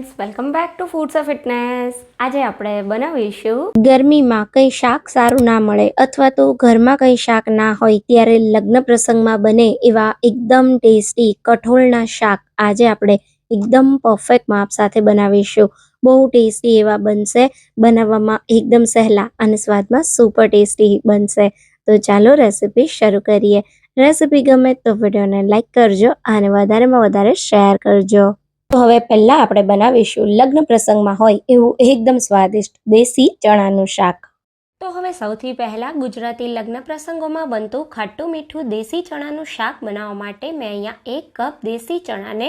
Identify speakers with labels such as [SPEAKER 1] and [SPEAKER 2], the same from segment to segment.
[SPEAKER 1] Friends welcome back to foods of fitness આજે આપણે બનાવીશું
[SPEAKER 2] ગરમીમાં કંઈ શાક સારું ના મળે અથવા તો ઘરમાં કંઈ શાક ના હોય ત્યારે લગ્ન પ્રસંગમાં બને એવા એકદમ ટેસ્ટી, કઠોળના શાક આજે આપણે એકદમ પરફેક્ટ માપ સાથે બનાવીશું. બહુ ટેસ્ટી એવા બનશે, બનાવવામાં એકદમ સહેલા અને સ્વાદમાં સુપર ટેસ્ટી બનશે. તો ચાલો રેસીપી શરૂ કરીએ. રેસીપી ગમે તો વિડીયોને લાઈક કરજો અને વધારેમાં વધારે શેર કરજો. તો હવે પહેલા આપણે બનાવીશું લગ્ન પ્રસંગમાં હોય એવું એકદમ સ્વાદિષ્ટ દેશી ચણાનું શાક.
[SPEAKER 1] તો હવે સૌથી પહેલાં ગુજરાતી લગ્ન પ્રસંગોમાં બનતું ખાટું મીઠું દેશી ચણાનું શાક બનાવવા માટે મેં અહીંયા એક કપ દેશી ચણાને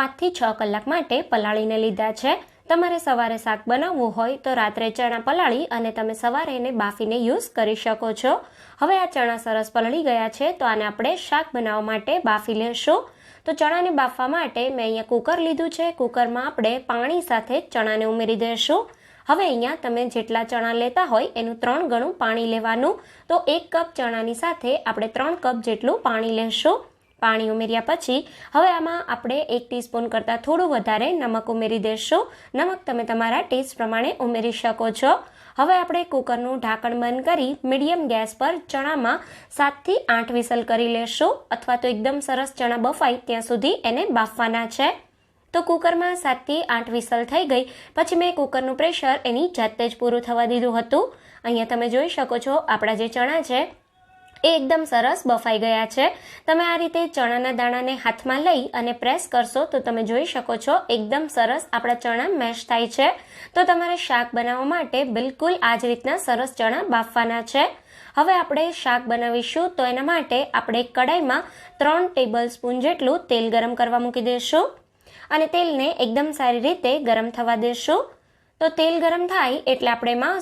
[SPEAKER 1] પાંચથી છ કલાક માટે પલાળીને લીધા છે. તમારે સવારે શાક બનાવવું હોય તો રાત્રે ચણા પલાળી અને તમે સવારે એને બાફીને યુઝ કરી શકો છો. હવે આ ચણા સરસ પલળી ગયા છે તો આને આપણે શાક બનાવવા માટે બાફી લેશું. તો ચણાને બાફવા માટે મેં અહીંયા કુકર લીધું છે. કુકરમાં આપણે પાણી સાથે ચણાને ઉમેરી દઈશું હવે અહીંયા તમે જેટલા ચણા લેતા હોય એનું ત્રણ ગણું પાણી લેવાનું. તો એક કપ ચણાની સાથે આપણે ત્રણ કપ જેટલું પાણી લેશું. પાણી ઉમેર્યા પછી હવે આમાં આપણે એક ટીસ્પૂન કરતાં થોડું વધારે નમક ઉમેરી દેશો. નમક તમે તમારા ટેસ્ટ પ્રમાણે ઉમેરી શકો છો. હવે આપણે કુકરનું ઢાંકણ બંધ કરી મીડિયમ ગેસ પર ચણામાં સાતથી આઠ વિસલ કરી લેશું અથવા તો એકદમ સરસ ચણા બફાય ત્યાં સુધી એને બાફવાના છે. તો કુકરમાં સાતથી આઠ વિસલ થઈ ગઈ. પછી મેં કુકરનું પ્રેશર એની જાતે જ પૂરું થવા દીધું હતું. અહીંયા તમે જોઈ શકો છો આપણા જે ચણા છે એ એકદમ સરસ બફાઈ ગયા છે. તમે આ રીતે ચણાના દાણાને હાથમાં લઈ અને પ્રેસ કરશો તો તમે જોઈ શકો છો એકદમ સરસ આપણા ચણા મેશ થાય છે. તો તમારે શાક બનાવવા માટે બિલકુલ આ જ રીતના સરસ ચણા બાફવાના છે. હવે આપણે શાક બનાવીશું તો એના માટે આપણે કડાઈમાં ત્રણ ટેબલ સ્પૂન જેટલું તેલ ગરમ કરવા મૂકી દઈશું અને તેલને એકદમ સારી રીતે ગરમ થવા દેશું. તો તેલ ગરમ થાય એટલે આપણે એમાં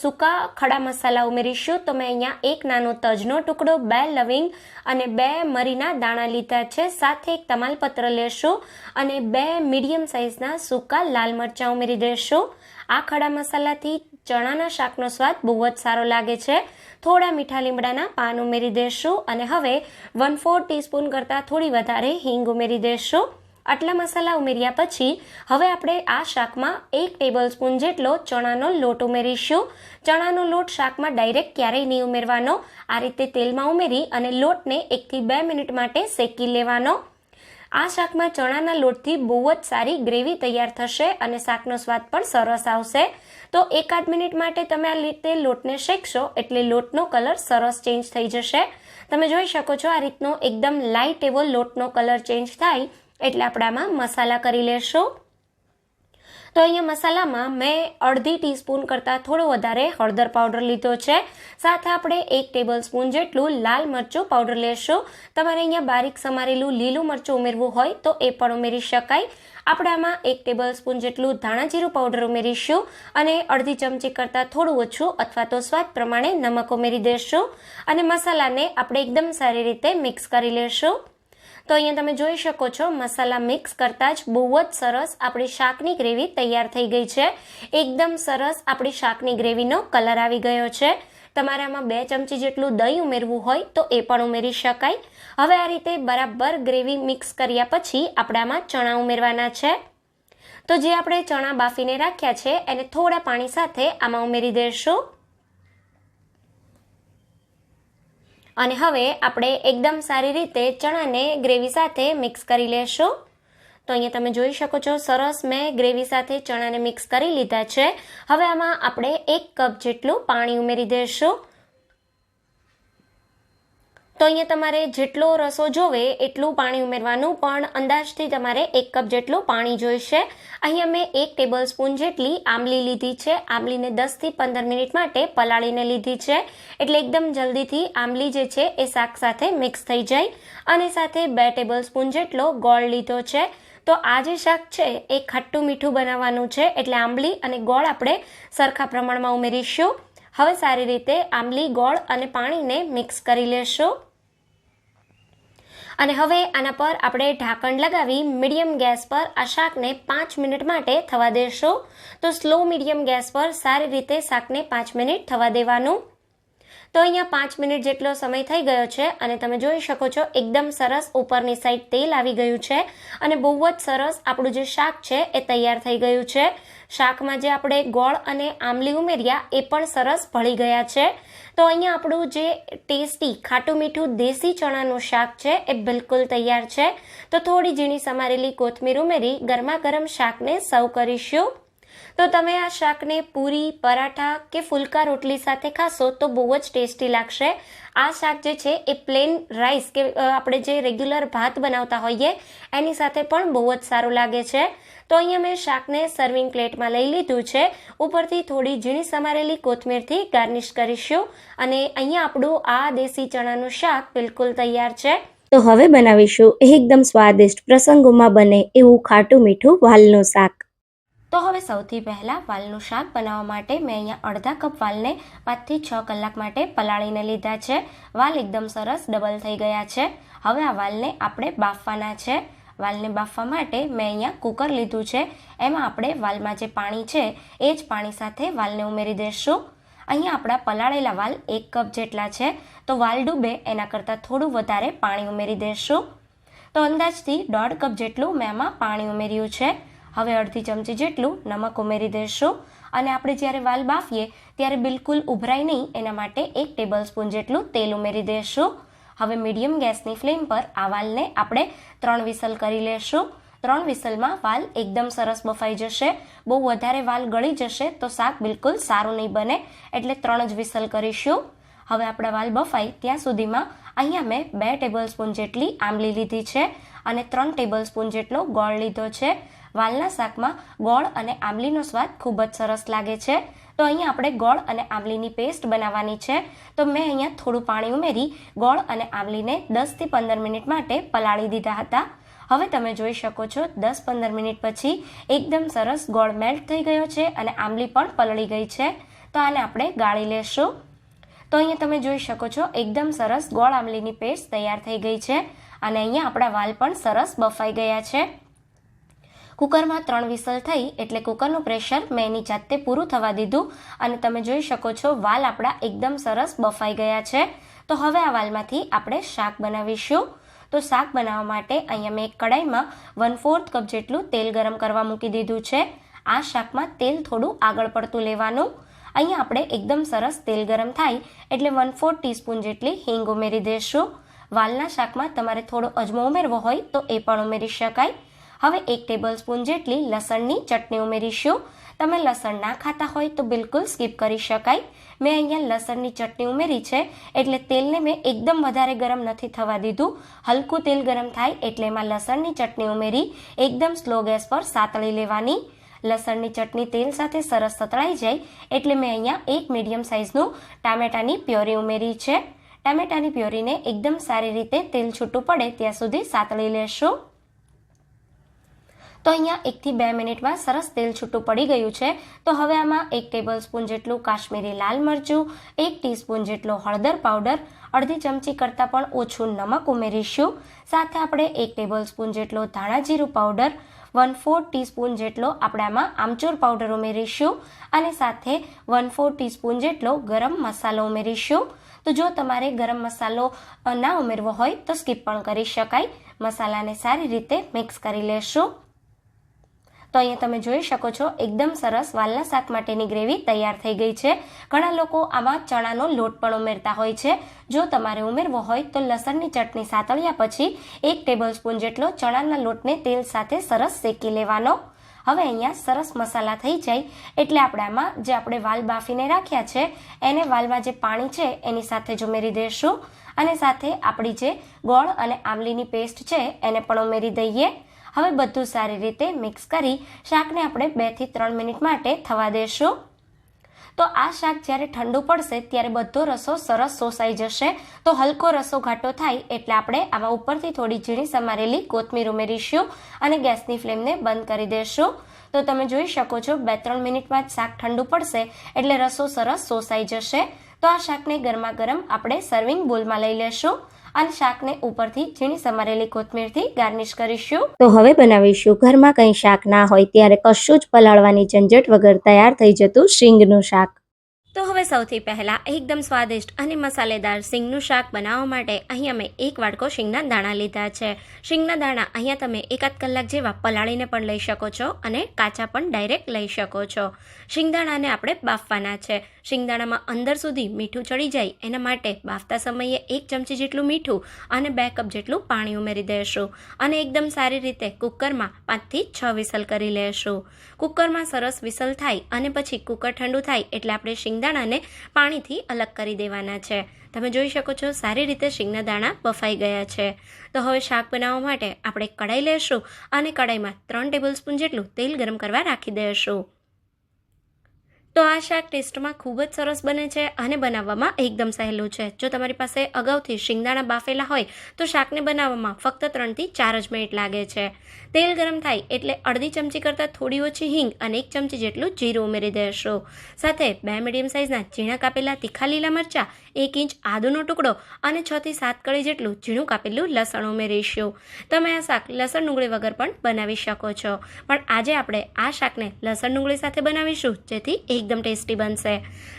[SPEAKER 1] સૂકા ખડા મસાલા ઉમેરીશું. તો મેં અહીંયા એક નાનો તજનો ટુકડો, બે લવિંગ અને બે મરીના દાણા લીધા છે. સાથે એક તમાલપત્ર લેશું અને બે મીડિયમ સાઇઝના સૂકા લાલ મરચાં ઉમેરી દઈશું આ ખડા મસાલાથી ચણાના શાકનો સ્વાદ બહુ જ સારો લાગે છે. થોડા મીઠા લીમડાના પાન ઉમેરી દઈશું અને હવે વન ફોર ટીસ્પૂન કરતાં થોડી વધારે હિંગ ઉમેરી દઈશું આટલા મસાલા ઉમેર્યા પછી હવે આપણે આ શાકમાં એક ટેબલ સ્પૂન જેટલો ચણાનો લોટ ઉમેરીશું. ચણાનો લોટ શાકમાં ડાયરેક્ટ ક્યારેય નહીં ઉમેરવાનો. આ રીતે તેલમાં ઉમેરી અને લોટને એકથી બે મિનિટ માટે શેકી લેવાનો. આ શાકમાં ચણાના લોટથી બહુ જ સારી ગ્રેવી તૈયાર થશે અને શાકનો સ્વાદ પણ સરસ આવશે. તો એકાદ મિનિટ માટે તમે આ રીતે લોટને શેકશો એટલે લોટનો કલર સરસ ચેન્જ થઈ જશે. તમે જોઈ શકો છો આ રીતનો એકદમ લાઇટ એવો લોટનો કલર ચેન્જ થાય. એટલે આપણે આમાં મસાલા કરી લેશું. તો અહીંયા મસાલામાં મેં અડધી ટીસ્પૂન કરતાં થોડો વધારે હળદર પાવડર લીધો છે. સાથે આપણે એક ટેબલ સ્પૂન જેટલું લાલ મરચું પાવડર લેશું. તમારે અહીંયા બારીક સમારેલું લીલું મરચું ઉમેરવું હોય તો એ પણ ઉમેરી શકાય. આપણે આમાં એક ટેબલ સ્પૂન જેટલું ધાણા જીરું પાવડર ઉમેરીશું અને અડધી ચમચી કરતાં થોડું ઓછું અથવા તો સ્વાદ પ્રમાણે નમક ઉમેરી દઈશું અને મસાલાને આપણે એકદમ સારી રીતે મિક્સ કરી લેશું. તો અહીંયા તમે જોઈ શકો છો, મસાલા મિક્સ કરતાં જ બહુ જ સરસ આપણી શાકની ગ્રેવી તૈયાર થઈ ગઈ છે. એકદમ સરસ આપણી શાકની ગ્રેવીનો કલર આવી ગયો છે. તમારે આમાં બે ચમચી જેટલું દહીં ઉમેરવું હોય તો એ પણ ઉમેરી શકાય. હવે આ રીતે બરાબર ગ્રેવી મિક્સ કર્યા પછી આપણામાં ચણા ઉમેરવાના છે. તો જે આપણે ચણા બાફીને રાખ્યા છે, એને થોડા પાણી સાથે આમાં ઉમેરી દઈશું અને હવે આપણે એકદમ સારી રીતે ચણાને ગ્રેવી સાથે મિક્સ કરી લેશું. તો અહીંયા તમે જોઈ શકો છો, સરસ મેં ગ્રેવી સાથે ચણાને મિક્સ કરી લીધા છે. હવે આમાં આપણે એક કપ જેટલું પાણી ઉમેરી દઈશું તો અહીંયા તમારે જેટલો રસો જોવે એટલું પાણી ઉમેરવાનું, પણ અંદાજથી તમારે એક કપ જેટલું પાણી જોઈશે. અહીંયા મેં એક ટેબલ સ્પૂન જેટલી આંબલી લીધી છે. આંબલીને દસથી પંદર મિનિટ માટે પલાળીને લીધી છે. એટલે એકદમ જલ્દીથી આંબલી જે છે એ શાક સાથે મિક્સ થઈ જાય. અને સાથે બે ટેબલ સ્પૂન જેટલો ગોળ લીધો છે. તો આ જે શાક છે એ ખાટું મીઠું બનાવવાનું છે. એટલે આંબલી અને ગોળ આપણે સરખા પ્રમાણમાં ઉમેરીશું. હવે સારી રીતે આંબલી, ગોળ અને પાણીને મિક્સ કરી લેશું. અને હવે આના પર આપણે ઢાંકણ લગાવી મીડિયમ ગેસ પર આ શાકને પાંચ મિનિટ માટે થવા દેશું. તો સ્લો મીડિયમ ગેસ પર સારી રીતે શાકને પાંચ મિનિટ થવા દેવાનું. તો અહીંયા પાંચ મિનિટ જેટલો સમય થઈ ગયો છે અને તમે જોઈ શકો છો એકદમ સરસ ઉપરની સાઈડ તેલ આવી ગયું છે અને બહુ જ સરસ આપણું જે શાક છે એ તૈયાર થઈ ગયું છે. શાકમાં જે આપણે ગોળ અને આમલી ઉમેર્યા એ પણ સરસ ભળી ગયા છે. તો અહીંયા આપણું જે ટેસ્ટી ખાટું મીઠું દેશી ચણાનું શાક છે એ બિલકુલ તૈયાર છે. તો થોડી ઝીણી સમારેલી કોથમીર ઉમેરી ગરમા ગરમ શાકને સર્વ કરીશું. તો તમે આ શાકને પૂરી, પરાઠા કે ફુલકા રોટલી સાથે ખાશો તો બહુ જ ટેસ્ટી લાગશે. આ શાક જે છે એ પ્લેન રાઈસ કે આપણે જે રેગ્યુલર ભાત બનાવતા હોઈએ, એની સાથે પણ બહુ જ સારું લાગે છે. તો અહીંયા મેં શાકને સર્વિંગ પ્લેટમાં લઈ લીધું છે. ઉપરથી થોડી ઝીણી સમારેલી કોથમીરથી ગાર્નિશ કરીશું અને અહીંયા આપણું આ દેશી ચણાનું શાક બિલકુલ તૈયાર છે.
[SPEAKER 2] તો હવે બનાવીશું એકદમ સ્વાદિષ્ટ પ્રસંગોમાં બને એવું ખાટું મીઠું વાલનું શાક.
[SPEAKER 1] તો હવે સૌથી પહેલાં વાલનું શાક બનાવવા માટે મેં અહીંયા અડધા કપ વાલને પાંચથી છ કલાક માટે પલાળીને લીધા છે. વાલ એકદમ સરસ ડબલ થઈ ગયા છે. હવે આ વાલને આપણે બાફવાના છે. વાલને બાફવા માટે મેં અહીંયા કુકર લીધું છે. એમાં આપણે વાલમાં જે પાણી છે, એ જ પાણી સાથે વાલને ઉમેરી દઈશું અહીંયા આપણા પલાળેલા વાલ એક કપ જેટલા છે. તો વાલ ડૂબે, એના કરતાં થોડું વધારે પાણી ઉમેરી દઈશું તો અંદાજથી દોઢ કપ જેટલું મેં આમાં પાણી ઉમેર્યું છે. હવે અડધી ચમચી જેટલું નમક ઉમેરી દઈશું અને આપણે જ્યારે વાલ બાફીએ, ત્યારે બિલકુલ ઉભરાય નહીં, એના માટે એક ટેબલ સ્પૂન જેટલું તેલ ઉમેરી દઈશું હવે મીડિયમ ગેસની ફ્લેમ પર આ વાલને આપણે ત્રણ વિસલ કરી લેશું. ત્રણ વિસલમાં વાલ એકદમ સરસ બફાઈ જશે. બહુ વધારે વાલ ગળી જશે તો શાક બિલકુલ સારું નહીં બને, એટલે ત્રણ જ વિસલ કરીશું. હવે આપણા વાલ બફાય ત્યાં સુધીમાં અહીંયા મેં બે ટેબલ સ્પૂન જેટલી આંબલી લીધી છે અને ત્રણ ટેબલ સ્પૂન જેટલો ગોળ લીધો છે. વાલના શાકમાં ગોળ અને આંબલીનો સ્વાદ ખૂબ જ સરસ લાગે છે. તો અહીંયા આપણે ગોળ અને આંબલીની પેસ્ટ બનાવવાની છે. તો મેં અહીંયા થોડું પાણી ઉમેરી ગોળ અને આંબલીને દસથી પંદર મિનિટ માટે પલાળી દીધા હતા. હવે તમે જોઈ શકો છો, દસ પંદર મિનિટ પછી એકદમ સરસ ગોળ મેલ્ટ થઈ ગયો છે અને આંબલી પણ પલળી ગઈ છે. તો આને આપણે ગાળી લેશું. તો અહીંયા તમે જોઈ શકો છો, એકદમ સરસ ગોળ આંબલીની પેસ્ટ તૈયાર થઈ ગઈ છે. અને અહીંયા આપણા વાલ પણ સરસ બફાઈ ગયા છે. કુકરમાં ત્રણ વિસલ થઈ એટલે કુકરનું પ્રેશર મેં એની જાતે પૂરું થવા દીધું અને તમે જોઈ શકો છો વાલ આપણા એકદમ સરસ બફાઈ ગયા છે. તો હવે આ વાલમાંથી આપણે શાક બનાવીશું. તો શાક બનાવવા માટે અહીંયા મેં એક કડાઈમાં વન ફોર્થ કપ જેટલું તેલ ગરમ કરવા મૂકી દીધું છે. આ શાકમાં તેલ થોડું આગળ પડતું લેવાનું. અહીંયા આપણે એકદમ સરસ તેલ ગરમ થાય એટલે વન ફોર્થ ટીસ્પૂન જેટલી હિંગ ઉમેરી દેશું. વાલના શાકમાં તમારે થોડો અજમો ઉમેરવો હોય તો એ પણ ઉમેરી શકાય. હવે એક ટેબલ સ્પૂન જેટલી લસણની ચટણી ઉમેરીશું. તમે લસણ ના ખાતા હોય તો બિલકુલ સ્કીપ કરી શકાય. મેં અહીંયા લસણની ચટણી ઉમેરી છે, એટલે તેલને મેં એકદમ વધારે ગરમ નથી થવા દીધું. હલકું તેલ ગરમ થાય એટલે એમાં લસણની ચટણી ઉમેરી એકદમ સ્લો ગેસ પર સાતળી લેવાની. લસણની ચટણી તેલ સાથે સરસ સતળાઈ જાય, એટલે મેં અહીંયા એક મીડિયમ સાઇઝનું ટામેટાની પ્યોરી ઉમેરી છે. ટામેટાની પ્યોરીને એકદમ સારી રીતે તેલ છૂટું પડે ત્યાં સુધી સાતળી લેશું. તો અહીંયા એકથી બે મિનિટમાં સરસ તેલ છૂટું પડી ગયું છે. તો હવે આમાં એક ટેબલ સ્પૂન જેટલું કાશ્મીરી લાલ મરચું, એક ટીસ્પૂન જેટલો હળદર પાવડર અડધી ચમચી કરતાં પણ ઓછું નમક ઉમેરીશું. સાથે આપણે એક ટેબલ સ્પૂન જેટલો ધાણા જીરું પાવડર વન ફોર ટીસ્પૂન જેટલો આપણે આમાં આમચૂર પાવડર ઉમેરીશું અને સાથે વન ફોર ટીસ્પૂન જેટલો ગરમ મસાલો ઉમેરીશું. તો જો તમારે ગરમ મસાલો ના ઉમેરવો હોય તો સ્કીપ પણ કરી શકાય. મસાલાને સારી રીતે મિક્સ કરી લેશું. તો અહીંયા તમે જોઈ શકો છો, એકદમ સરસ વાલના શાક માટેની ગ્રેવી તૈયાર થઈ ગઈ છે. ઘણા લોકો આમાં ચણાનો લોટ પણ ઉમેરતા હોય છે. જો તમારે ઉમેરવો હોય તો લસણની ચટણી સાતળ્યા પછી એક ટેબલ સ્પૂન જેટલો ચણાના લોટને તેલ સાથે સરસ શેકી લેવાનો. હવે અહીંયા સરસ મસાલા થઈ જાય એટલે આપણે આમાં જે આપણે વાલ બાફીને રાખ્યા છે, એને વાલમાં જે પાણી છે એની સાથે જ ઉમેરી દઈશું અને સાથે આપણી જે ગોળ અને આમલીની પેસ્ટ છે, એને પણ ઉમેરી દઈએ. હવે બધું સારી રીતે મિક્સ કરી શાકને આપણે બેથી ત્રણ મિનિટ માટે થવા દેશું. તો આ શાક જ્યારે ઠંડુ પડશે ત્યારે બધો રસો સરસ શોષાઈ જશે. તો હલકો રસો ઘાટો થાય એટલે આપણે આમાં ઉપરથી થોડી ઝીણી સમારેલી કોથમીર ઉમેરીશું અને ગેસની ફ્લેમને બંધ કરી દઈશું તો તમે જોઈ શકો છો, બે ત્રણ મિનિટમાં જ શાક ઠંડુ પડશે એટલે રસો સરસ શોષાઈ જશે. તો આ શાકને ગરમા ગરમ આપણે સર્વિંગ બોલમાં લઈ લેશું અને શાકને ઉપરથી ઝીણી સમારેલી કોથમીરથી ગાર્નિશ કરીશું.
[SPEAKER 2] તો હવે બનાવીશું. ઘરમાં કંઈ શાક ના હોય ત્યારે કશું જ પલાળવાની ઝંઝટ વગર તૈયાર થઈ જતું શીંગનું શાક.
[SPEAKER 1] તો હવે સૌથી પહેલાં એકદમ સ્વાદિષ્ટ અને મસાલેદાર સિંગનું શાક બનાવવા માટે અહીં અમે એક વાડકો શીંગના દાણા લીધા છે. શીંગના દાણા અહીંયા તમે એકાદ કલાક જેવા પલાળીને પણ લઈ શકો છો અને કાચા પણ ડાયરેક્ટ લઈ શકો છો. સિંગદાણાને આપણે બાફવાના છે. શિંગદાણામાં અંદર સુધી મીઠું ચડી જાય એના માટે બાફતા સમયે એક ચમચી જેટલું મીઠું અને બે કપ જેટલું પાણી ઉમેરી દઈશું અને એકદમ સારી રીતે કુકરમાં પાંચથી છ વિસલ કરી લેશું. કુકરમાં સરસ વિસલ થાય અને પછી કુકર ઠંડુ થાય એટલે આપણે શિંગદાણાને પાણીથી અલગ કરી દેવાના છે. તમે જોઈ શકો છો સારી રીતે શીંગના દાણા બફાઈ ગયા છે. તો હવે શાક બનાવવા માટે આપણે કઢાઈ લેશું અને કઢાઈમાં ત્રણ ટેબલ સ્પૂન જેટલું તેલ ગરમ કરવા રાખી દઈશું. તો આ શાક ટેસ્ટમાં ખૂબ જ સરસ બને છે અને બનાવવામાં એકદમ સહેલું છે. જો તમારી પાસે અગાઉથી શિંગદાણા બાફેલા હોય, તો શાકને બનાવવામાં ફક્ત ત્રણથી ચાર જ મિનિટ લાગે છે. તેલ ગરમ થાય એટલે અડધી ચમચી કરતાં થોડી ઓછી હિંગ અને એક ચમચી જેટલું જીરું ઉમેરી દેશો. સાથે બે મીડિયમ સાઇઝના ઝીણા કાપેલા તીખા લીલા મરચાં, એક ઇંચ આદુનો ટુકડો અને છ થી સાત કળી જેટલું ઝીણું કાપેલું લસણ ઉમેરીશું. તમે આ શાક લસણ ડુંગળી વગર પણ બનાવી શકો છો. પણ આજે આપણે આ શાકને લસણ ડુંગળી સાથે બનાવીશું, જેથી એકદમ ટેસ્ટી બનશે.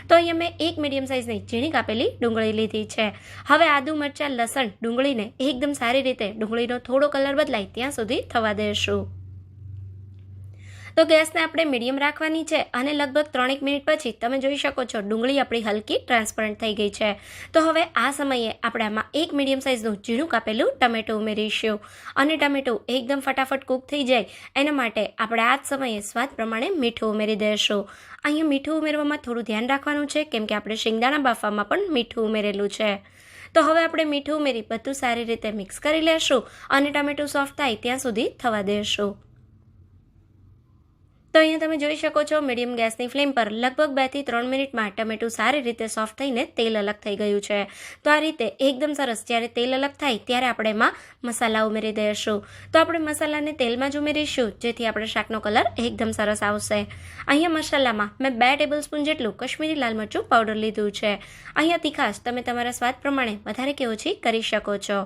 [SPEAKER 1] તો અહીંયા મેં એક મીડિયમ સાઇઝની ઝીણી કાપેલી ડુંગળી લીધી છે. હવે આદુ મરચાં, લસણ ડુંગળીને એકદમ સારી રીતે ડુંગળીનો થોડો કલર બદલાય ત્યાં સુધી થવા દેશું. તો ગેસને આપણે મીડિયમ રાખવાની છે અને લગભગ ત્રણેક મિનિટ પછી તમે જોઈ શકો છો ડુંગળી આપણી હલકી ટ્રાન્સપરન્ટ થઈ ગઈ છે. તો હવે આ સમયે આપણે આમાં એક મીડિયમ સાઇઝનું ઝીણું કાપેલું ટમેટું ઉમેરીશું. અને ટમેટું એકદમ ફટાફટ કૂક થઈ જાય એના માટે આપણે આ જ સમયે સ્વાદ પ્રમાણે મીઠું ઉમેરી દઈશું. અહીંયા મીઠું ઉમેરવામાં થોડું ધ્યાન રાખવાનું છે કેમ કે આપણે શિંગદાણા બાફવામાં પણ મીઠું ઉમેરેલું છે. તો હવે આપણે મીઠું ઉમેરી બધું સારી રીતે મિક્સ કરી લેશું અને ટમેટું સોફ્ટ થાય ત્યાં સુધી થવા દેશું તો અહીંયા તમે જોઈ શકો છો, મીડિયમ ગેસની ફ્લેમ પર લગભગ બેથી ત્રણ મિનિટમાં ટમેટું સારી રીતે સોફ્ટ થઈને તેલ અલગ થઈ ગયું છે. તો આ રીતે એકદમ સરસ જ્યારે તેલ અલગ થાય ત્યારે આપણે એમાં મસાલા ઉમેરી દઈશું. તો આપણે મસાલાને તેલમાં જ ઉમેરીશું, જેથી આપણે શાકનો કલર એકદમ સરસ આવશે. અહીંયા મસાલામાં મેં બે ટેબલ સ્પૂન જેટલું કશ્મીરી લાલ મરચું પાવડર લીધું છે. અહીંયા તીખાશ તમે તમારા સ્વાદ પ્રમાણે વધારે કે ઓછી કરી શકો છો.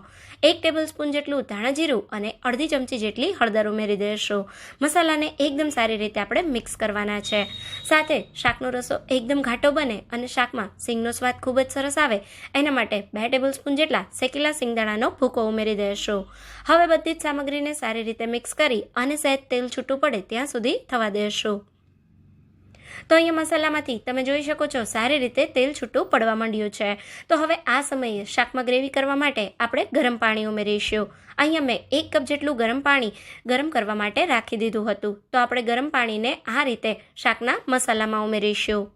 [SPEAKER 1] એક ટેબલ સ્પૂન જેટલું ધાણા જીરું અને અડધી ચમચી જેટલી હળદર ઉમેરી દઈશું. મસાલાને એકદમ સારી રીતે આપણે મિક્સ કરવાના છે. સાથે શાકનો રસો એકદમ ઘાટો બને અને શાકમાં સિંગનો સ્વાદ ખૂબ જ સરસ આવે, એના માટે બે ટેબલ સ્પૂન જેટલા શેકેલા સિંગદાણાનો ભૂકો ઉમેરી દઈશું. હવે બધી જ સામગ્રીને સારી રીતે મિક્સ કરી અને સહેજ તેલ છૂટું પડે ત્યાં સુધી થવા દઈશું. તો અહીંયા મસાલામાંથી તમે જોઈ શકો છો, સારી રીતે તેલ છૂટું પડવા માંડ્યું છે. તો હવે આ સમયે શાકમાં ગ્રેવી કરવા માટે આપણે ગરમ પાણી ઉમેરીશું. અહીંયા મેં એક કપ જેટલું ગરમ પાણી ગરમ કરવા માટે રાખી દીધું હતું. તો આપણે ગરમ પાણીને આ રીતે શાકના મસાલામાં ઉમેરીશું.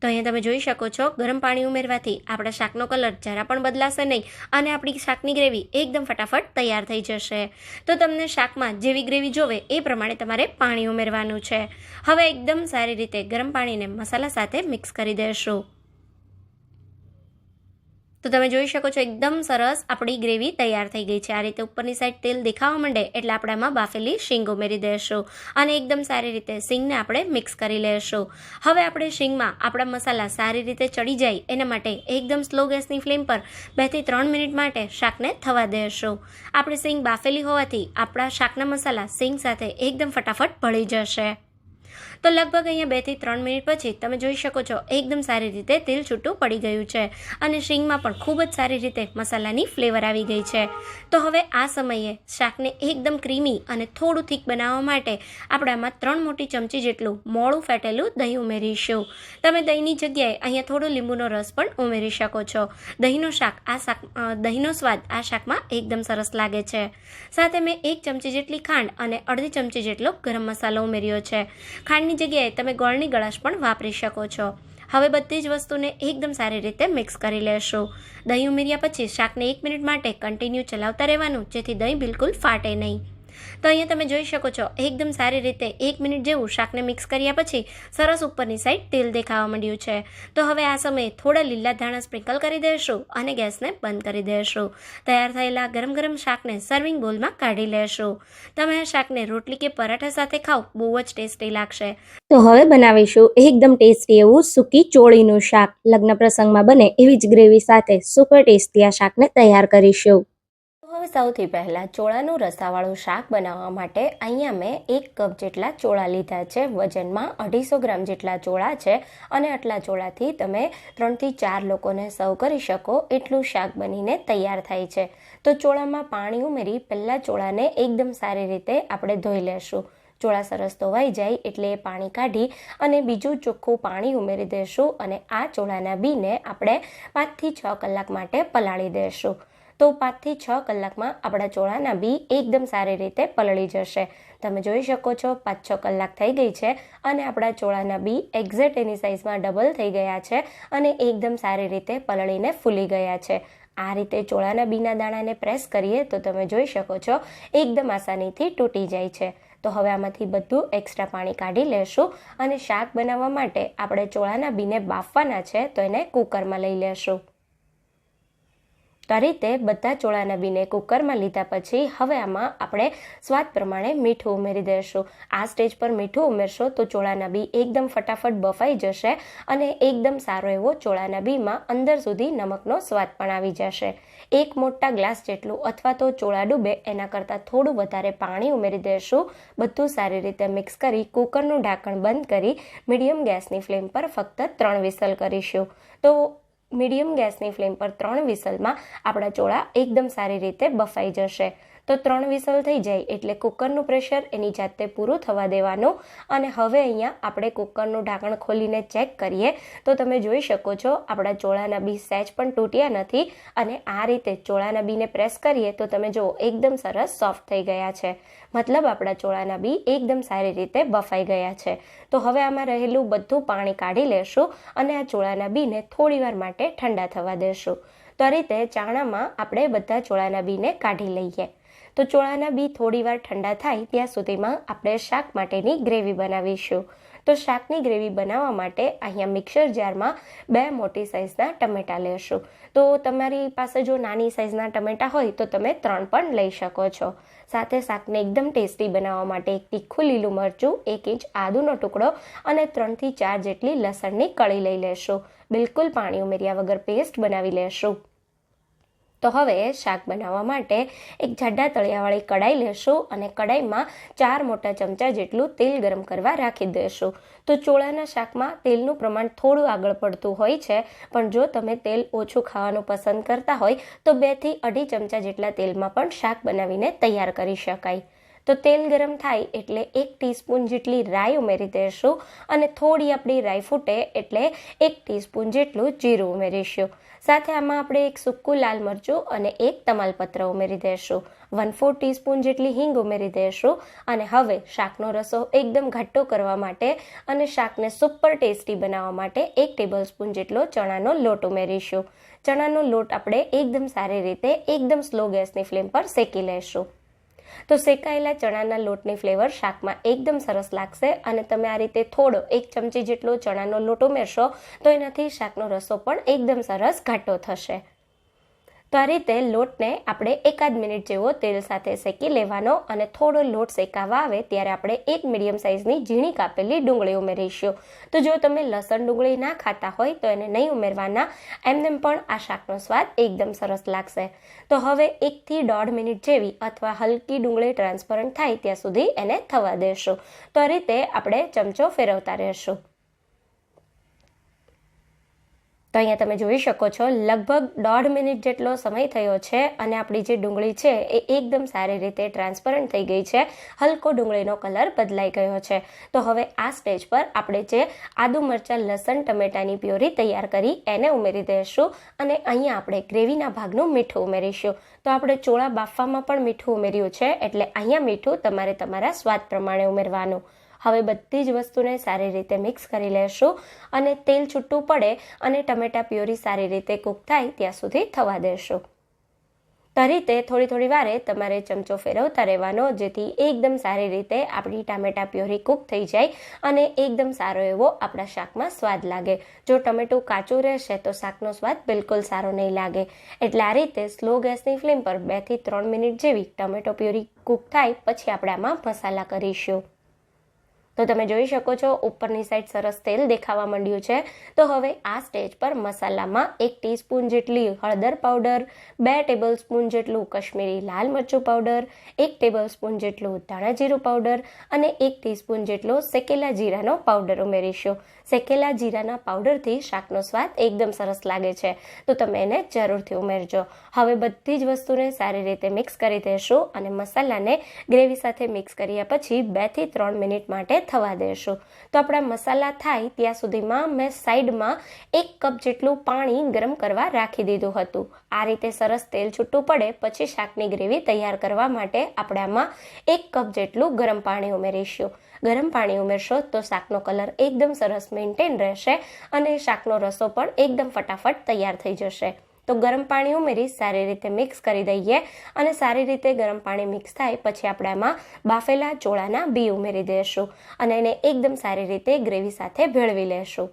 [SPEAKER 1] તો અહીંયા તમે જોઈ શકો છો, ગરમ પાણી ઉમેરવાથી આપણા શાકનો કલર જરા પણ બદલાશે નહીં અને આપણી શાકની ગ્રેવી એકદમ ફટાફટ તૈયાર થઈ જશે. તો તમને શાકમાં જેવી ગ્રેવી જોવે એ પ્રમાણે તમારે પાણી ઉમેરવાનું છે. હવે એકદમ સારી રીતે ગરમ પાણીને મસાલા સાથે મિક્સ કરી દેશું. તો તમે જોઈ શકો છો, એકદમ સરસ આપણી ગ્રેવી તૈયાર થઈ ગઈ છે. આ રીતે ઉપરની સાઈડ તેલ દેખાવા માંડે એટલે આપણે આમાં બાફેલી શીંગ ઉમેરી દેશું અને એકદમ સારી રીતે શીંગને આપણે મિક્સ કરી લેશું. હવે આપણે શીંગમાં આપણા મસાલા સારી રીતે ચડી જાય એના માટે એકદમ સ્લો ગેસની ફ્લેમ પર બેથી ત્રણ મિનિટ માટે શાકને થવા દેશું. આપણે શીંગ બાફેલી હોવાથી આપણા શાકના મસાલા શીંગ સાથે એકદમ ફટાફટ ભળી જશે. તો લગભગ અહીંયા બેથી ત્રણ મિનિટ પછી તમે જોઈ શકો છો, એકદમ સારી રીતે તેલ છૂટું પડી ગયું છે અને શીંગમાં પણ ખૂબ જ સારી રીતે મસાલાની ફ્લેવર આવી ગઈ છે. તો હવે આ સમયે શાકને એકદમ ક્રીમી અને થોડું થીક બનાવવા માટે આપણે આમાં ત્રણ મોટી ચમચી જેટલું મોળું ફેટેલું દહીં ઉમેરીશું. તમે દહીંની જગ્યાએ અહીંયા થોડો લીંબુનો રસ પણ ઉમેરી શકો છો. દહીંનો શાક આ શાક દહીંનો સ્વાદ આ શાકમાં એકદમ સરસ લાગે છે. સાથે મેં એક ચમચી જેટલી ખાંડ અને અડધી ચમચી જેટલો ગરમ મસાલો ઉમેર્યો છે. ખાંડની જગ્યાએ તમે ગોળની ગળાશ પણ વાપરી શકો છો. હવે બધી જ વસ્તુને એકદમ સારી રીતે મિક્સ કરી લેશું. દહીં ઉમેર્યા પછી શાકને એક મિનિટ માટે કન્ટિન્યુ ચલાવતા રહેવાનું, જેથી દહીં બિલકુલ ફાટે નહીં. તો અહીંયા તમે જોઈ શકો છો, એકદમ સારી રીતે એક મિનિટ જેવું શાકને મિક્સ કર્યા પછી સરસ ઉપરની સાઈડ તેલ દેખાવા માંડ્યું છે. તો હવે આ સમયે થોડા લીલા ધાણા સ્પ્રિંકલ કરી દઈશું અને ગેસને બંધ કરી દઈશું તૈયાર થયેલા ગરમ ગરમ શાકને સર્વિંગ બોલમાં કાઢી લેશું. તમે આ શાકને રોટલી કે પરાઠા સાથે ખાઓ, બહુ જ ટેસ્ટી લાગશે.
[SPEAKER 2] તો હવે બનાવીશું એકદમ ટેસ્ટી એવું સૂકી ચોળીનું શાક. લગ્ન પ્રસંગમાં બને એવી જ ગ્રેવી સાથે સુપર ટેસ્ટી આ શાકને તૈયાર કરીશું.
[SPEAKER 1] સૌથી પહેલાં ચોળાનું રસાવાળું શાક બનાવવા માટે અહીંયા મેં એક કપ જેટલા ચોળા લીધા છે. વજનમાં અઢીસો ગ્રામ જેટલા ચોળા છે અને આટલા ચોળાથી તમે ત્રણથી ચાર લોકોને સર્વ કરી શકો એટલું શાક બનીને તૈયાર થાય છે. તો ચોળામાં પાણી ઉમેરી પહેલાં ચોળાને એકદમ સારી રીતે આપણે ધોઈ લેશું. ચોળા સરસ ધોવાઈ જાય એટલે એ પાણી કાઢી અને બીજું ચોખ્ખું પાણી ઉમેરી દઈશું અને આ ચોળાના બીને આપણે પાંચથી છ કલાક માટે પલાળી દઈશું તો પાંચથી છ કલાકમાં આપણા ચોળાના બી એકદમ સારી રીતે પલળી જશે. તમે જોઈ શકો છો પાંચ છ કલાક થઈ ગઈ છે અને આપણા ચોળાના બી એક્ઝેક્ટ એની સાઇઝમાં ડબલ થઈ ગયા છે અને એકદમ સારી રીતે પલળીને ફૂલી ગયા છે. આ રીતે ચોળાના બીના દાણાને પ્રેસ કરીએ તો તમે જોઈ શકો છો, એકદમ આસાનીથી તૂટી જાય છે. તો હવે આમાંથી બધું એક્સ્ટ્રા પાણી કાઢી લેશું અને શાક બનાવવા માટે આપણે ચોળાના બીને બાફવાના છે તો એને કુકરમાં લઈ લેશું. આ રીતે બધા ચોળાના બીને કુકરમાં લીધા પછી હવે આમાં આપણે સ્વાદ પ્રમાણે મીઠું ઉમેરી દઈશું આ સ્ટેજ પર મીઠું ઉમેરશો તો ચોળાના બી એકદમ ફટાફટ બફાઈ જશે અને એકદમ સારો એવો ચોળાના બીમાં અંદર સુધી નમકનો સ્વાદ પણ આવી જશે. એક મોટા ગ્લાસ જેટલું અથવા તો ચોળા ડૂબે એના કરતાં થોડું વધારે પાણી ઉમેરી દઈશું બધું સારી રીતે મિક્સ કરી કુકરનું ઢાંકણ બંધ કરી મીડિયમ ગેસની ફ્લેમ પર ફક્ત ત્રણ વિસલ કરીશું. તો મીડિયમ ગેસની ફ્લેમ પર ત્રણ વિસલમાં આપણા ચોળા એકદમ સારી રીતે બફાઈ જશે. તો ત્રણ વિસલ થઈ જાય એટલે કુકરનું પ્રેશર એની જાતે પૂરું થવા દેવાનું. અને હવે અહીંયા આપણે કુકરનું ઢાંકણ ખોલીને ચેક કરીએ. તો તમે જોઈ શકો છો, આપણા ચોળાના બી સહેજ પણ તૂટ્યા નથી. અને આ રીતે ચોળાના બીને પ્રેસ કરીએ તો તમે જુઓ, એકદમ સરસ સોફ્ટ થઈ ગયા છે. મતલબ આપણા ચોળાના બી એકદમ સારી રીતે બફાઈ ગયા છે. તો હવે આમાં રહેલું બધું પાણી કાઢી લેશું અને આ ચોળાના બીને થોડીવાર માટે ઠંડા થવા દેશું. તો રીતે ચાણામાં આપણે બધા ચોળાના બીને કાઢી લઈએ. તો ચોળાના બી થોડીવાર ઠંડા થાય ત્યાં સુધીમાં આપણે શાક માટેની ગ્રેવી બનાવીશું. તો શાકની ગ્રેવી બનાવવા માટે અહીંયા મિક્સર જારમાં બે મોટી સાઇઝના ટમેટાં લેશું. તો તમારી પાસે જો નાની સાઇઝના ટમેટાં હોય તો તમે ત્રણ પણ લઈ શકો છો. સાથે શાકને એકદમ ટેસ્ટી બનાવવા માટે એક તીખું લીલું મરચું, એક ઇંચ આદુનો ટુકડો અને ત્રણથી ચાર જેટલી લસણની કળી લઈ લેશું. બિલકુલ પાણી ઉમેર્યા વગર પેસ્ટ બનાવી લેશું. તો હવે શાક બનાવવા માટે એક જાડા તળિયાવાળી કડાઈ લેશું અને કડાઈમાં ચાર મોટા ચમચા જેટલું તેલ ગરમ કરવા રાખી દેશું. તો ચોળાના શાકમાં તેલનું પ્રમાણ થોડું આગળ પડતું હોય છે, પણ જો તમે તેલ ઓછું ખાવાનું પસંદ કરતા હોય, તો બેથી અઢી ચમચા જેટલા તેલમાં પણ શાક બનાવીને તૈયાર કરી શકાય. તો તેલ ગરમ થાય એટલે એક ટીસ્પૂન જેટલી રાઈ ઉમેરી દઈશું અને થોડી આપણી રાઈ ફૂટે એટલે એક ટીસ્પૂન જેટલું જીરું ઉમેરીશું. સાથે આમાં આપણે એક સૂકું લાલ મરચું અને એક તમાલપત્ર ઉમેરી દઈશું વન ફોર ટીસ્પૂન જેટલી હિંગ ઉમેરી દઈશું અને હવે શાકનો રસો એકદમ ઘટ્ટો કરવા માટે અને શાકને સુપર ટેસ્ટી બનાવવા માટે એક ટેબલ સ્પૂન જેટલો ચણાનો લોટ ઉમેરીશું. ચણાનો લોટ આપણે એકદમ સારી રીતે એકદમ સ્લો ગેસની ફ્લેમ પર શેકી લઈશું તો શેકાયેલા ચણાના લોટની ફ્લેવર શાકમાં એકદમ સરસ લાગશે અને તમે આ રીતે થોડો એક ચમચી જેટલો ચણાનો લોટ ઉમેરશો તો એનાથી શાકનો રસો પણ એકદમ સરસ ઘાટો થશે. તો આ રીતે લોટને આપણે એકાદ મિનિટ જેવો તેલ સાથે શેકી લેવાનો અને થોડો લોટ શેકાવા આવે ત્યારે આપણે એક મીડિયમ સાઇઝની ઝીણી કાપેલી ડુંગળી ઉમેરીશું. તો જો તમે લસણ ડુંગળી ના ખાતા હોય તો એને નહીં ઉમેરવાના. એમને પણ આ શાકનો સ્વાદ એકદમ સરસ લાગશે. તો હવે એકથી દોઢ મિનિટ જેવી અથવા હલકી ડુંગળી ટ્રાન્સપરન્ટ થાય ત્યાં સુધી એને થવા દેશું. તો આ રીતે આપણે ચમચો ફેરવતા રહેશું. તો અહીંયા તમે જોઈ શકો છો, લગભગ દોઢ મિનિટ જેટલો સમય થયો છે અને આપણી જે ડુંગળી છે એ એકદમ સારી રીતે ટ્રાન્સપરન્ટ થઈ ગઈ છે. હલકો ડુંગળીનો કલર બદલાઈ ગયો છે. તો હવે આ સ્ટેજ પર આપણે જે આદુ મરચાં, લસણ, ટમેટાની પ્યોરી તૈયાર કરી એને ઉમેરી દઈશું અને અહીંયા આપણે ગ્રેવીના ભાગનું મીઠું ઉમેરીશું. તો આપણે ચોળા બાફવામાં પણ મીઠું ઉમેર્યું છે, એટલે અહીંયા મીઠું તમારે તમારા સ્વાદ પ્રમાણે ઉમેરવાનું. હવે બધી જ વસ્તુને સારી રીતે મિક્સ કરી લેશું અને તેલ છૂટું પડે અને ટમેટા પ્યોરી સારી રીતે કૂક થાય ત્યાં સુધી થવા દેશું. તરીતે થોડી થોડી વારે તમારે ચમચો ફેરવતા રહેવાનો, જેથી એકદમ સારી રીતે આપણી ટામેટા પ્યોરી કૂક થઈ જાય અને એકદમ સારો એવો આપણા શાકમાં સ્વાદ લાગે. જો ટમેટું કાચું રહેશે તો શાકનો સ્વાદ બિલકુલ સારો નહીં લાગે. એટલે આ રીતે સ્લો ગેસની ફ્લેમ પર બેથી ત્રણ મિનિટ જેવી ટમેટો પ્યોરી કૂક થાય પછી આપણે આમાં મસાલા કરીશું. તો તમે જોઈ શકો છો, ઉપરની સાઈડ સરસ તેલ દેખાવા માંડ્યું છે. તો હવે આ સ્ટેજ પર મસાલામાં એક ટીસ્પૂન જેટલી હળદર પાવડર, બે ટેબલ સ્પૂન જેટલું કશ્મીરી લાલ મરચું પાવડર, એક ટેબલ સ્પૂન જેટલું ધાણા જીરું પાવડર અને એક ટીસ્પૂન જેટલો શેકેલા જીરાનો પાવડર ઉમેરીશું. શેકેલા જીરાના પાવડરથી શાકનો સ્વાદ એકદમ સરસ લાગે છે. તો તમે એને જરૂરથી ઉમેરજો. હવે બધી જ વસ્તુને સારી રીતે મિક્સ કરી દેશું અને મસાલાને ગ્રેવી સાથે મિક્સ કર્યા પછી બેથી ત્રણ મિનિટ માટે થવા દેશું. તો આપણા મસાલા થાય ત્યાં સુધીમાં મેં સાઈડમાં એક કપ જેટલું પાણી ગરમ કરવા રાખી દીધું હતું. આ રીતે સરસ તેલ છૂટું પડે, પછી શાકની ગ્રેવી તૈયાર કરવા માટે આપણે આમાં એક કપ જેટલું ગરમ પાણી ઉમેરીશું. ગરમ પાણી ઉમેરશો તો શાકનો કલર એકદમ સરસ મેન્ટેન રહેશે અને શાકનો રસો પણ એકદમ ફટાફટ તૈયાર થઈ જશે. તો ગરમ પાણી ઉમેરી સારી રીતે મિક્સ કરી દઈએ અને સારી રીતે ગરમ પાણી મિક્સ થાય પછી આપણે આમાં બાફેલા ચોળાના બી ઉમેરી દઈશું અને એને એકદમ સારી રીતે ગ્રેવી સાથે ભેળવી લેશું.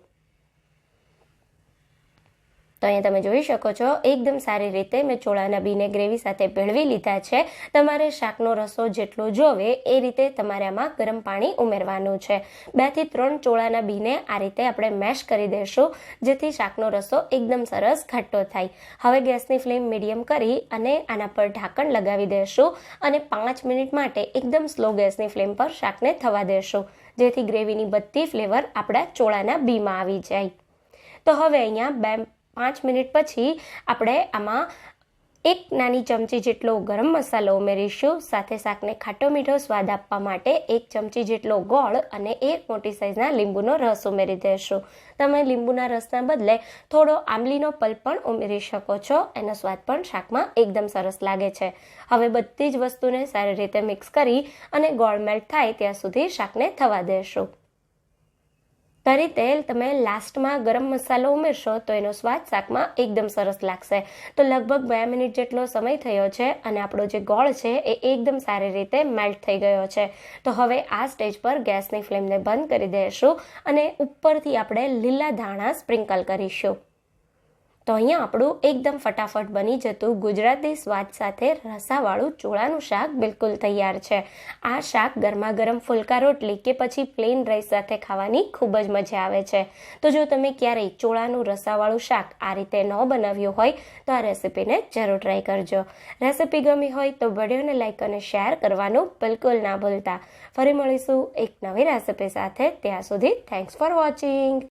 [SPEAKER 1] તો અહીંયા તમે જોઈ શકો છો, એકદમ સારી રીતે મેં ચોળાના બીને ગ્રેવી સાથે ભેળવી લીધા છે. તમારે શાકનો રસો જેટલો જોવે એ રીતે તમારે આમાં ગરમ પાણી ઉમેરવાનું છે. બેથી ત્રણ ચોળાના બીને આ રીતે આપણે મેશ કરી દઈશું જેથી શાકનો રસો એકદમ સરસ ઘટ્ટો થાય. હવે ગેસની ફ્લેમ મીડિયમ કરી અને આના પર ઢાંકણ લગાવી દઈશું અને પાંચ મિનિટ માટે એકદમ સ્લો ગેસની ફ્લેમ પર શાકને થવા દેશું, જેથી ગ્રેવીની બધી ફ્લેવર આપણા ચોળાના બીમાં આવી જાય. તો હવે અહીંયા બે પાંચ મિનિટ પછી આપણે આમાં એક નાની ચમચી જેટલો ગરમ મસાલો ઉમેરીશું. સાથે શાકને ખાટો મીઠો સ્વાદ આપવા માટે એક ચમચી જેટલો ગોળ અને એક મોટી સાઇઝના લીંબુનો રસ ઉમેરી દઈશું તમે લીંબુના રસના બદલે થોડો આંબલીનો પલ્પ પણ ઉમેરી શકો છો. એનો સ્વાદ પણ શાકમાં એકદમ સરસ લાગે છે. હવે બધી જ વસ્તુને સારી રીતે મિક્સ કરી અને ગોળ મેલ્ટ થાય ત્યાં સુધી શાકને થવા દેશું. તરી તેલ તમે લાસ્ટમાં ગરમ મસાલો ઉમેરશો તો એનો સ્વાદ શાકમાં એકદમ સરસ લાગશે. તો લગભગ બે મિનિટ જેટલો સમય થયો છે અને આપણો જે ગોળ છે એ એકદમ સારી રીતે મેલ્ટ થઈ ગયો છે. તો હવે આ સ્ટેજ પર ગેસની ફ્લેમને બંધ કરી દઈશું અને ઉપરથી આપણે લીલા ધાણા સ્પ્રિંકલ કરીશું. તો અહીંયા આપણું એકદમ ફટાફટ બની જતું ગુજરાતી સ્વાદ સાથે રસાવાળું ચોળાનું શાક બિલકુલ તૈયાર છે. આ શાક ગરમા ગરમ ફુલકા રોટલી કે પછી પ્લેન રાઈસ સાથે ખાવાની ખૂબ જ મજા આવે છે. તો જો તમે ક્યારેય ચોળાનું રસાવાળું શાક આ રીતે ન બનાવ્યું હોય, તો આ રેસીપીને જરૂર ટ્રાય કરજો. રેસીપી ગમી હોય તો વિડીયોને લાઇક અને શેર કરવાનું બિલકુલ ના ભૂલતા. ફરી મળીશું એક નવી રેસીપી સાથે. ત્યાં સુધી થેન્ક્સ ફોર વોચિંગ